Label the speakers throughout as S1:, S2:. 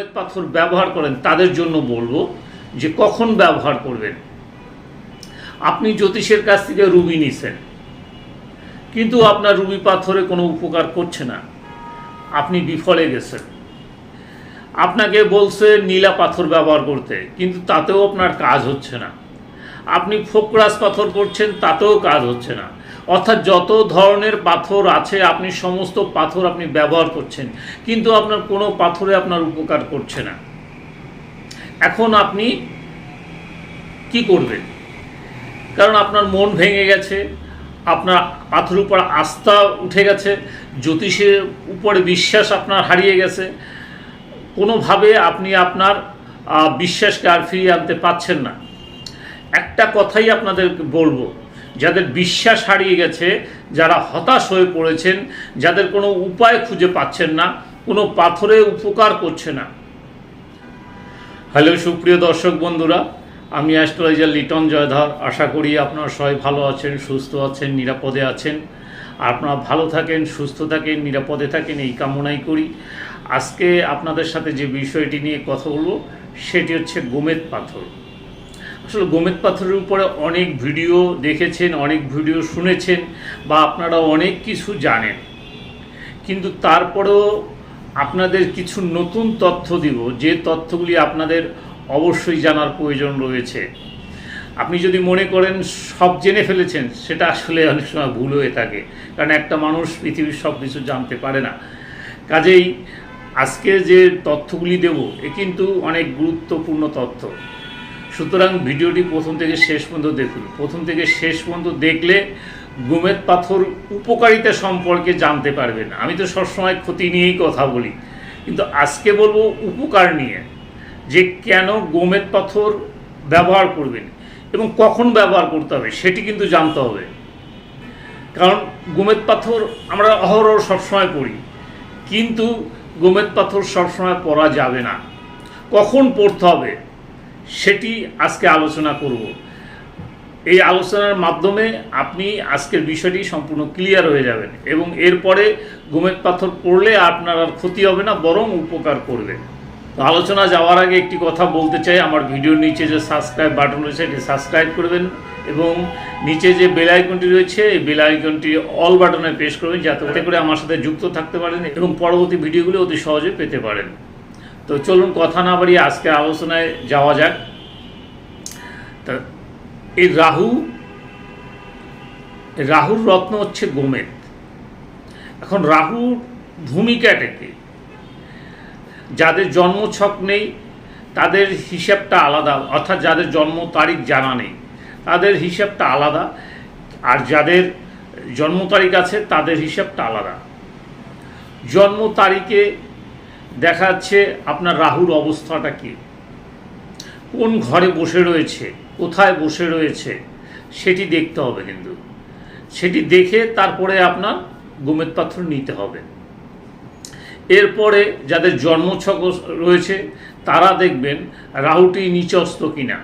S1: গোমেদ পাথর ব্যবহার করেন, তাদের জন্য বলব যে কখন ব্যবহার করবেন। আপনি জ্যোতিষের কাছ থেকে রুবি নিছেন, কিন্তু আপনার রুবি পাথরে কোনো উপকার করছে না। আপনি বিফলে গেছেন। আপনাকে বলছে নীলা পাথর ব্যবহার করতে, কিন্তু তাতেও আপনার কাজ হচ্ছে না। আপনি ফোকরাস পাথর করছেন, তাতেও কাজ হচ্ছে না। অর্থাৎ যত ধরনের পাথর আছে, আপনি সমস্ত পাথর আপনি ব্যবহার করছেন। কিন্তু আপনার কোনো পাথরে আপনার উপকার করছে না। এখন আপনি কি করবেন? কারণ আপনার মন ভেঙে গেছে, আপনার পাথরের উপর আস্থা উঠে গেছে, জ্যোতিষের উপরে বিশ্বাস আপনার হারিয়ে গেছে। কোনোভাবে আপনি আপনার বিশ্বাসকে আর ফিরিয়ে আনতে পাচ্ছেন না। একটা কথাই আপনাদের বলব যাদের বিশ্বাস হারিয়ে গেছে, যারা হতাশ হয়ে পড়েছেন, যাদের কোনো উপায় খুঁজে পাচ্ছেন না, কোনো পাথরে উপকার করছে না। হ্যালো, সুপ্রিয় দর্শক বন্ধুরা, আমি অ্যাস্ট্রোলজার লিটন জয়ধর। আশা করি আপনারা সবাই ভালো আছেন, সুস্থ আছেন, নিরাপদে আছেন। আপনারা ভালো থাকেন, সুস্থ থাকেন, নিরাপদে থাকেন, এই কামনাই করি। আজকে আপনাদের সাথে যে বিষয়টি নিয়ে কথা বলব, সেটি হচ্ছে গোমেদ পাথর। আসলে গোমেদ পাথরের উপরে অনেক ভিডিও দেখেছেন, অনেক ভিডিও শুনেছেন বা আপনারা অনেক কিছু জানেন। কিন্তু তারপরেও আপনাদের কিছু নতুন তথ্য দিব। যে তথ্যগুলি আপনাদের অবশ্যই জানার প্রয়োজন রয়েছে। আপনি যদি মনে করেন সব জেনে ফেলেছেন, সেটা আসলে অনেক সময় ভুল হয়ে থাকে। কারণ একটা মানুষ পৃথিবীর সব কিছু জানতে পারে না। কাজেই আজকে যে তথ্যগুলি দেব, এ কিন্তু অনেক গুরুত্বপূর্ণ তথ্য। সুতরাং ভিডিওটি প্রথম থেকে শেষ পর্যন্ত দেখুন। প্রথম থেকে শেষ পর্যন্ত দেখলে গোমেদ পাথর উপকারিতা সম্পর্কে জানতে পারবেন। আমি তো সবসময় ক্ষতি নিয়েই কথা বলি। কিন্তু আজকে বলব উপকার নিয়ে, যে কেন গোমেদ পাথর ব্যবহার করবেন এবং কখন ব্যবহার করতে হবে, সেটি কিন্তু জানতে হবে। কারণ গোমেদ পাথর আমরা অহরহ সবসময় পড়ি, কিন্তু গোমেদ পাথর সবসময় পড়া যাবে না। কখন পড়তে হবে? সেটি আজকে আলোচনা করব। এই আলোচনার মাধ্যমে আপনি আজকের বিষয়টি সম্পূর্ণ ক্লিয়ার হয়ে যাবেন এবং এরপরে গোমেদ পাথর পড়লে আপনার আর ক্ষতি হবে না, বরং উপকার করবে। তো আলোচনা যাওয়ার আগে একটি কথা বলতে চাই। আমার ভিডিওর নিচে যে সাবস্ক্রাইব বাটন রয়েছে, এটি সাবস্ক্রাইব করবেন এবং নিচে যে বেল আইকনটি রয়েছে, এই বেল আইকনটি অল বাটনে প্রেস করবেন, যাতে করে আমার সাথে যুক্ত থাকতে পারেন এবং পরবর্তী ভিডিওগুলো অতি সহজে পেতে পারেন। তো চলুন কথা না বাড়িয়ে আজকে আলোচনায় যাওয়া যাক। তা, এই রাহু রাহুর রত্ন হচ্ছে গোমেদ। এখন রাহুর ভূমিকাটা কি যাদের জন্মছক নেই, তাদের হিসাবটা আলাদা, অর্থাৎ যাদের জন্ম তারিখ জানা নেই, তাদের হিসাবটা আলাদা। আর যাদের জন্ম তারিখ আছে, তাদের হিসাবটা আলাদা। জন্ম তারিখে দেখা যাচ্ছে আপনার রাহুর অবস্থাটা কি? কোন ঘরে বসে রয়েছে? কোথায় বসে রয়েছে? সেটি দেখতে হবে কিন্তু। সেটি দেখে তারপরে আপনার গোমেদ পাথর নিতে হবে। এরপরে যাদের জন্মছক রয়েছে, তারা দেখবেন রাহুটি নিচস্ত কিনা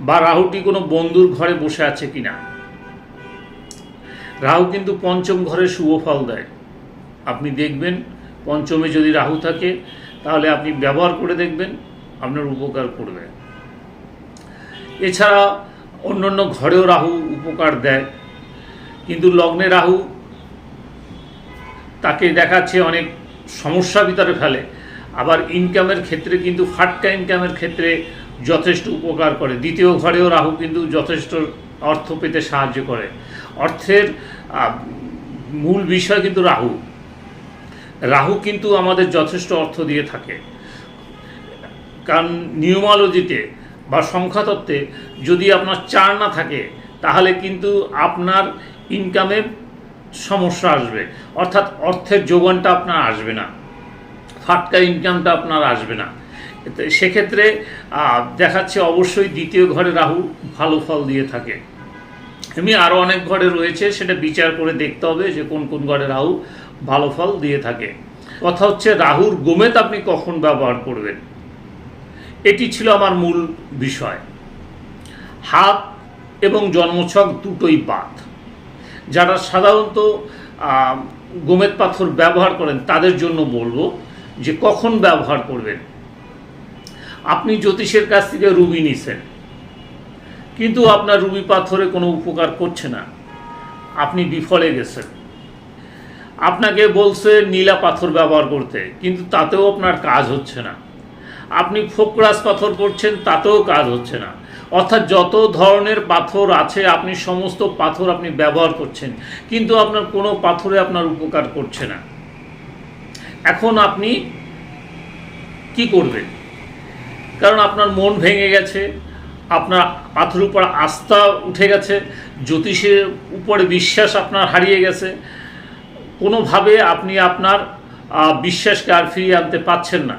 S1: বা রাহুটি কোনো বন্ধুর ঘরে বসে আছে কিনা। রাহু কিন্তু পঞ্চম ঘরে শুভ ফল দেয়। আপনি দেখবেন পঞ্চমে যদি রাহু থাকে, তাহলে আপনি ব্যবহার করে দেখবেন, আপনার উপকার করবে। এছাড়া অন্য ঘরেও রাহু উপকার দেয়। কিন্তু লগ্নে রাহু তাকে দেখাচ্ছে অনেক সমস্যা ভিতরে ফেলে। আবার ইনকামের ক্ষেত্রে কিন্তু ফাটকা ইনকামের ক্ষেত্রে যথেষ্ট উপকার করে। দ্বিতীয় ঘরেও রাহু কিন্তু যথেষ্ট অর্থ পেতে সাহায্য করে। অর্থের মূল বিষয় কিন্তু রাহু। রাহু কিন্তু আমাদের যথেষ্ট অর্থ দিয়ে থাকে। কারণ নিউমালজিতে বা সংখ্যাতত্ত্বে যদি আপনার চার না থাকে, তাহলে কিন্তু আপনার ইনকামে সমস্যা আসবে। অর্থাৎ অর্থের যোগানটা আপনার আসবে না। ফাটকা ইনকামটা আপনার আসবে না। সেক্ষেত্রে দেখাচ্ছে অবশ্যই দ্বিতীয় ঘরে রাহু ভালো ফল দিয়ে থাকে। এমনি আরও অনেক ঘরে রয়েছে, সেটা বিচার করে দেখতে হবে যে কোন কোন ঘরে রাহু ভালো ফল দিয়ে থাকে। কথা হচ্ছে, রাহুর গোমেত আপনি কখন ব্যবহার করবেন? এটি ছিল আমার মূল বিষয়। হাত এবং জন্মছক দুটোই বাদ যারা সাধারণত গোমেদ পাথর ব্যবহার করেন, তাদের জন্য বলব যে, কখন ব্যবহার করবেন? আপনি জ্যোতিষের কাছ থেকে রুবি নিছেন। কিন্তু আপনার রুবি পাথরে কোনো উপকার করছে না। আপনি বিফলে গেছেন। আপনাকে বলছে নীলা পাথর ব্যবহার করতে, কিন্তু তাতেও আপনার কাজ হচ্ছে না। আপনি ফোকরাস পাথর করছেন, তাতেও কাজ হচ্ছে না। অর্থাৎ যত ধরনের পাথর আছে, আপনি সমস্ত পাথর আপনি ব্যবহার করছেন, কিন্তু আপনার কোনো পাথরে আপনার উপকার করছে না। এখন আপনি কি করবেন? কারণ আপনার মন ভেঙে গেছে, আপনার পাথরের উপর আস্থা উঠে গেছে, জ্যোতিষের উপরে বিশ্বাস আপনার হারিয়ে গেছে কোনোভাবে আপনি আপনার বিশ্বাসকে আর ফিরিয়ে আনতে পাচ্ছেন না।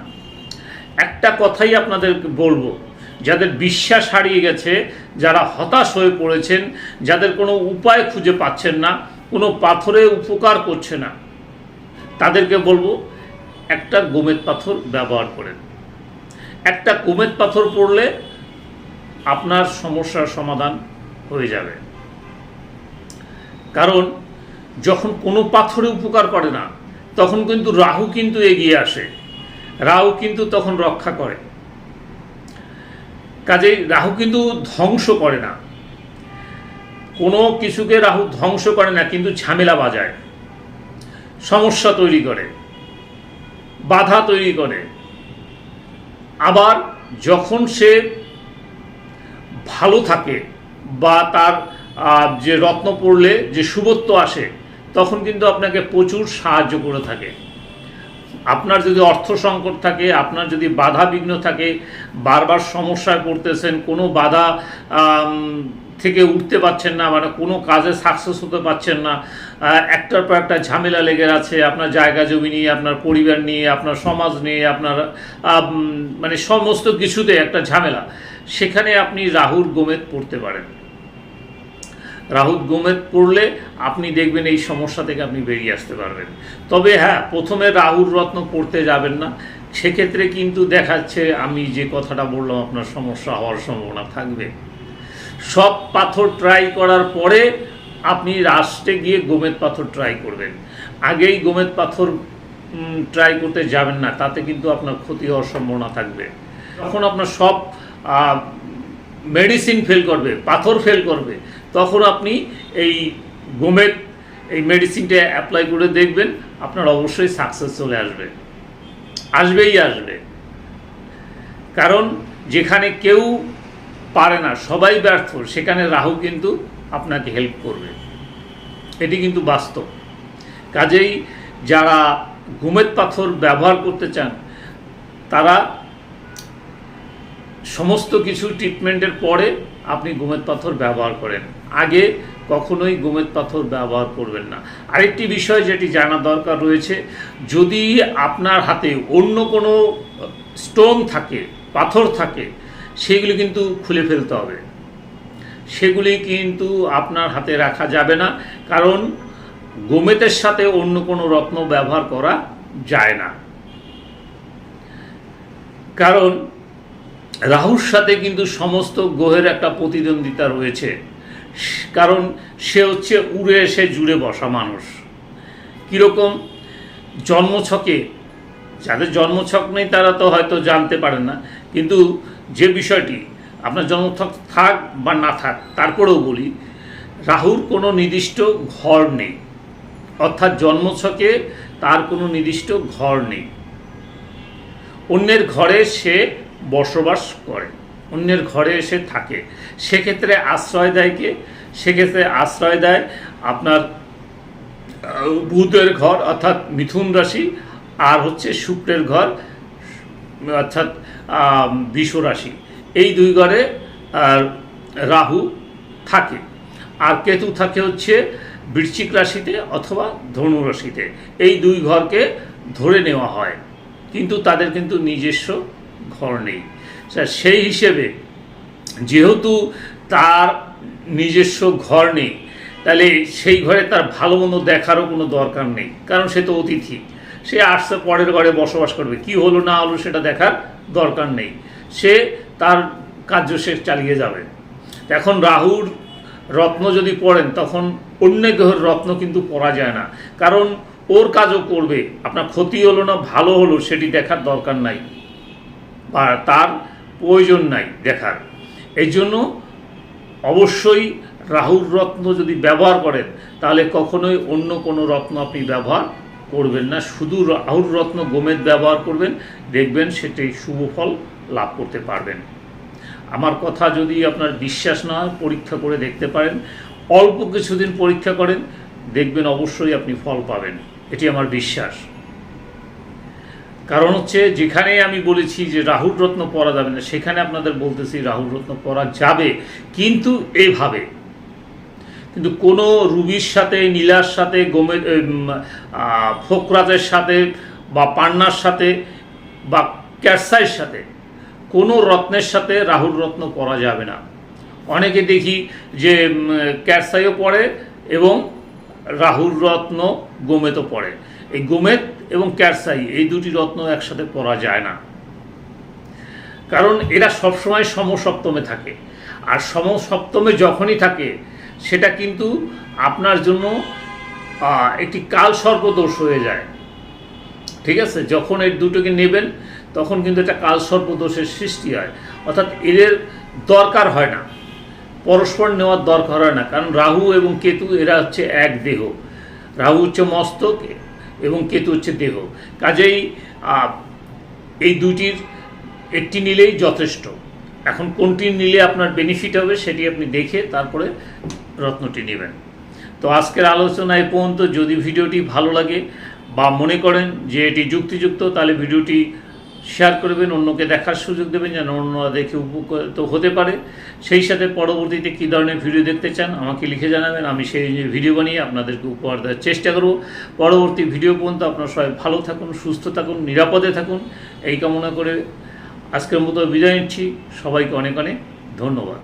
S1: একটা কথাই আপনাদেরকে বলব, যাদের বিশ্বাস হারিয়ে গেছে, যারা হতাশ হয়ে পড়েছেন, যাদের কোনো উপায় খুঁজে পাচ্ছেন না, কোনো পাথরে উপকার করছে না, তাদেরকে বলব, একটা গোমেদ পাথর ব্যবহার করেন। একটা গোমেদ পাথর পড়লে আপনার সমস্যার সমাধান হয়ে যাবে। কারণ যখন কোনো পাথরে উপকার করে না, তখন কিন্তু রাহু কিন্তু এগিয়ে আসে। রাহু কিন্তু তখন রক্ষা করে। কাজেই রাহু কিন্তু ধ্বংস করে না। কোনো কিছুকে রাহু ধ্বংস করে না, কিন্তু ঝামেলা বাজায়। সমস্যা তৈরি করে। বাধা তৈরি করে। আবার যখন সে ভালো থাকে বা তার যে রত্ন পড়লে, যে শুভত্ব আসে তখন কিন্তু আপনাকে প্রচুর সাহায্য করে থাকে। আপনার যদি অর্থ সংকট থাকে, আপনার যদি বাধা বিঘ্ন থাকে, বারবার সমস্যায় পড়তেছেন, কোনো বাধা থেকে উঠতে পারছেন না মানে কোনো কাজে সাকসেস হতে পারছেন না একটার পর একটা ঝামেলা লেগে আছে, আপনার জায়গা জমি নিয়ে, আপনার পরিবার নিয়ে, আপনার সমাজ নিয়ে, আপনার মানে সমস্ত কিছুতে একটা ঝামেলা। সেখানে আপনি রাহুর গোমেদ পড়তে পারেন। রাহুল গোমেদ পড়লে আপনি দেখবেন এই সমস্যা থেকে আপনি বেরিয়ে আসতে পারবেন। তবে হ্যাঁ প্রথমে রাহুল রত্ন পড়তে যাবেন না। সেক্ষেত্রে কিন্তু দেখাচ্ছে আমি যে কথাটা বললাম, আপনার সমস্যা হওয়ার সম্ভাবনা থাকবে। সব পাথর ট্রাই করার পরে আপনি লাস্টে গিয়ে গোমেদ পাথর ট্রাই করবেন। আগেই গোমেদ পাথর ট্রাই করতে যাবেন না, তাতে কিন্তু আপনার ক্ষতি হওয়ার সম্ভাবনা থাকবে। তখন আপনার সব মেডিসিন ফেল করবে, পাথর ফেল করবে তখন আপনি এই গোমেদ, এই মেডিসিনটা অ্যাপ্লাই করে দেখবেন, আপনার অবশ্যই সাকসেস চলে আসবে। আসবেই আসবে। কারণ যেখানে কেউ পারে না, সবাই ব্যর্থ, সেখানে রাহু কিন্তু আপনাকে হেল্প করবে। এটি কিন্তু বাস্তব। কাজেই যারা ঘুমের পাথর ব্যবহার করতে চান, তারা সমস্ত কিছু ট্রিটমেন্টের পরে আপনি গোমেদ পাথর ব্যবহার করেন। আগে কখনোই গোমেদ পাথর ব্যবহার করবেন না। আরেকটি বিষয় যেটি জানা দরকার রয়েছে, যদি আপনার হাতে অন্য কোনো স্টোন থাকে, পাথর থাকে, সেগুলি কিন্তু খুলে ফেলতে হবে। সেগুলি কিন্তু আপনার হাতে রাখা যাবে না, কারণ গোমেতের সাথে অন্য কোনো রত্ন ব্যবহার করা যায় না। কারণ রাহুর সাথে কিন্তু সমস্ত গ্রহের একটা প্রতিদ্বন্দ্বিতা রয়েছে। কারণ সে হচ্ছে উড়ে এসে জুড়ে বসা মানুষ। কীরকম? জন্মছকে, যাদের জন্মছক নেই তারা তো হয়তো জানতে পারেন না। কিন্তু যে বিষয়টি, আপনার জন্মছক থাক বা না থাক তারপরেও বলি, রাহুর কোনো নির্দিষ্ট ঘর নেই। অর্থাৎ জন্মছকে তার কোনো নির্দিষ্ট ঘর নেই। অন্যের ঘরে সে বসবাস করে। অন্যের ঘরে এসে থাকে। সেক্ষেত্রে আশ্রয় দেয় কে? সেক্ষেত্রে আশ্রয় দেয় আপনার বুধের ঘর অর্থাৎ মিথুন রাশি আর হচ্ছে শুক্রের ঘর, অর্থাৎ বিষ রাশি। এই দুই ঘরে রাহু থাকে। আর কেতু থাকে হচ্ছে বৃশ্চিক রাশিতে অথবা ধনু রাশিতে। এই দুই ঘরকে ধরে নেওয়া হয়। কিন্তু তাদের কিন্তু নিজস্ব ঘর নেই। তা সেই হিসেবে যেহেতু তার নিজস্ব ঘর নেই, তাহলে সেই ঘরে তার ভালো মন্দ দেখারও কোনো দরকার নেই, কারণ সে তো অতিথি। সে আসছে পরের ঘরে বসবাস করবে, কি হলো না হলো সেটা দেখার দরকার নেই। সে তার কার্য সে চালিয়ে যাবে। এখন রাহুর রত্ন যদি পড়েন, তখন অন্য গ্রহের রত্ন কিন্তু পরা যায় না, কারণ ওর কাজও করবে। আপনার ক্ষতি হলো না, ভালো হলো, সেটি দেখার দরকার নাই। তার প্রয়োজন নাই দেখার। এই জন্য অবশ্যই রাহুর রত্ন যদি ব্যবহার করেন, তাহলে কখনোই অন্য কোনো রত্ন আপনি ব্যবহার করবেন না। শুধু রাহুর রত্ন গোমেদ ব্যবহার করবেন, দেখবেন সেটাই শুভ ফল লাভ করতে পারবেন। আমার কথা যদি আপনার বিশ্বাস না হয়, পরীক্ষা করে দেখতে পারেন। অল্প কিছুদিন পরীক্ষা করেন, দেখবেন অবশ্যই আপনি ফল পাবেন। এটি আমার বিশ্বাস। কারণ হচ্ছে যেখানে আমি বলেছি যে রাহুল রত্ন পরা যাবে না সেখানে আপনাদের বলতেছি রাহুল রত্ন পরা যাবে কিন্তু এভাবে। কিন্তু কোনো রুবির সাথে নীলার সাথে গোমে ফোকরাজের সাথে বা পান্নার সাথে বা ক্যারসাইয়ের সাথে কোনো রত্নের সাথে রাহুল রত্ন পরা যাবে না। অনেকে দেখি যে উম, ক্যারসাইও পড়ে এবং রাহুল রত্ন গোমেতও পড়ে। এই গোমেত এবং ক্যারসাই এই দুটি রত্ন একসাথে পরা যায় না। কারণ এরা সবসময় সমসপ্তমে থাকে। আর সমসপ্তমে যখনই থাকে, সেটা কিন্তু আপনার জন্য একটি কাল সর্পদোষ হয়ে যায়। ঠিক আছে? যখন এই দুটোকে নেবেন, তখন কিন্তু একটা কাল সর্পদোষের সৃষ্টি হয়। অর্থাৎ এদের দরকার হয় না। পরস্পর নেওয়ার দরকার হয় না, কারণ রাহু এবং কেতু এরা হচ্ছে এক দেহ। রাহু হচ্ছে মস্তক এবং কেতু হচ্ছে দেহ। কাজেই এই দুটির একটি নিলেই যথেষ্ট। এখন কোনটি নিলে আপনার বেনিফিট হবে সেটি আপনি দেখে তারপরে রত্নটি নেবেন। তো আজকের আলোচনা এ পর্যন্ত। যদি ভিডিওটি ভালো লাগে বা মনে করেন যে এটি যুক্তিযুক্ত, তাহলে ভিডিওটি শেয়ার করবেন, অন্যকে দেখার সুযোগ দেবেন যেন অন্যরা দেখে উপকৃত হতে পারে। সেই সাথে পরবর্তীতে কী ধরনের ভিডিও দেখতে চান আমাকে লিখে জানাবেন, আমি সেই ভিডিও বানিয়ে আপনাদেরকে উপহার দেওয়ার চেষ্টা করব। পরবর্তী ভিডিও পর্যন্ত আপনারা সবাই ভালো থাকুন, সুস্থ থাকুন, নিরাপদে থাকুন। এই কামনা করে আজকের মতো বিদায় নিচ্ছি। সবাইকে অনেক অনেক ধন্যবাদ।